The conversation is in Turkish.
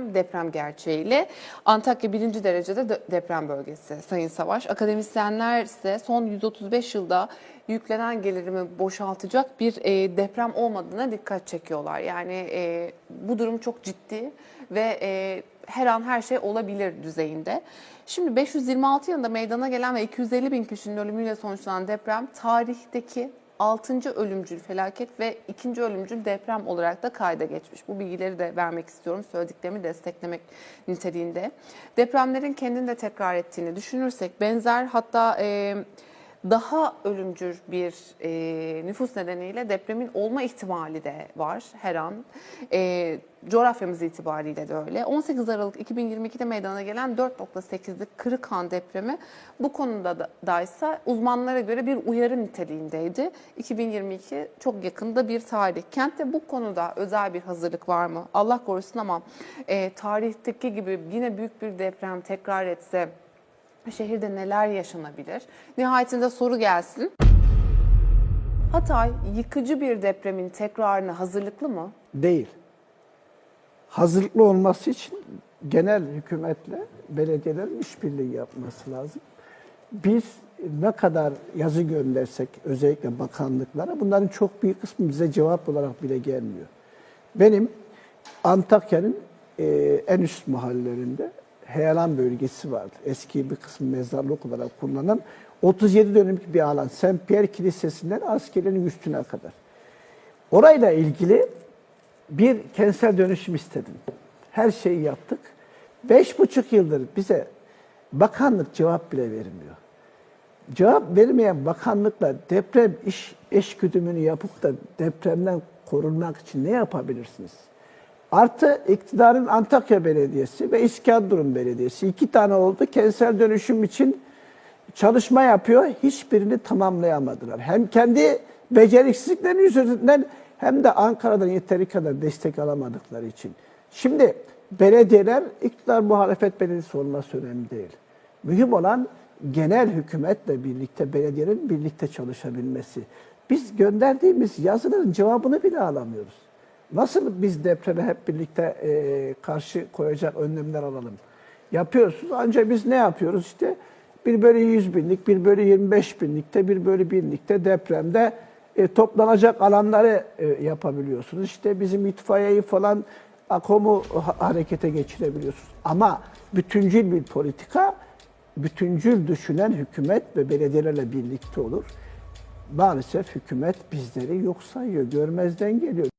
deprem gerçeğiyle Antakya birinci derecede de- deprem bölgesi Sayın Savaş. Akademisyenler ise son 135 yılda yüklenen gelirimi boşaltacak bir e, deprem olmadığına dikkat çekiyorlar. Yani e, bu durum çok ciddi ve e, her an her şey olabilir düzeyinde. Şimdi 526 yılında meydana gelen ve 250 bin kişinin ölümüyle sonuçlanan deprem tarihteki 6. ölümcül felaket ve 2. ölümcül deprem olarak da kayda geçmiş. Bu bilgileri de vermek istiyorum. Söylediklerimi desteklemek niteliğinde. Depremlerin kendini de tekrar ettiğini düşünürsek benzer hatta e, daha ölümcül bir e, nüfus nedeniyle depremin olma ihtimali de var her an. E, coğrafyamız itibariyle de öyle. 18 Aralık 2022'de meydana gelen 4.8'lik Kırıkhan depremi bu konuda da, daysa uzmanlara göre bir uyarı niteliğindeydi. 2022 çok yakında bir tarih. Kentte bu konuda özel bir hazırlık var mı? Allah korusun ama e, tarihteki gibi yine büyük bir deprem tekrar etse şehirde neler yaşanabilir? Nihayetinde soru gelsin. Hatay yıkıcı bir depremin tekrarına hazırlıklı mı? Değil. Hazırlıklı olması için genel hükümetle belediyelerin işbirliği yapması lazım. Biz ne kadar yazı göndersek özellikle bakanlıklara bunların çok büyük kısmı bize cevap olarak bile gelmiyor. Benim Antakya'nın e, en üst mahallelerinde Heyalan bölgesi vardı. Eski bir kısmı mezarlık olarak kullanılan 37 dönümlük bir alan. Saint Pierre Kilisesi'nden askerlerin üstüne kadar. Orayla ilgili bir kentsel dönüşüm istedim. Her şeyi yaptık. Beş buçuk yıldır bize bakanlık cevap bile vermiyor. Cevap vermeyen bakanlıkla deprem iş eşgüdümünü yapıp da depremden korunmak için ne yapabilirsiniz? Artı iktidarın Antakya Belediyesi ve İskenderun Belediyesi iki tane oldu. Kentsel dönüşüm için çalışma yapıyor. Hiçbirini tamamlayamadılar. Hem kendi beceriksizlikleri yüzünden hem de Ankara'dan yeteri kadar destek alamadıkları için. Şimdi belediyeler iktidar muhalefet belediyesi olması önemli değil. Mühim olan genel hükümetle birlikte belediyelerin birlikte çalışabilmesi. Biz gönderdiğimiz yazıların cevabını bile alamıyoruz. Nasıl biz depreme hep birlikte e, karşı koyacak önlemler alalım? Yapıyorsunuz ancak biz ne yapıyoruz işte bir bölü 100 binlik, bir bölü 25 binlikte, bir bölü binlikte depremde e, toplanacak alanları e, yapabiliyorsunuz. İşte bizim itfaiyeyi falan AKOM'u ha- harekete geçirebiliyorsunuz. Ama bütüncül bir politika, bütüncül düşünen hükümet ve belediyelerle birlikte olur. Maalesef hükümet bizleri yok sayıyor, görmezden geliyor.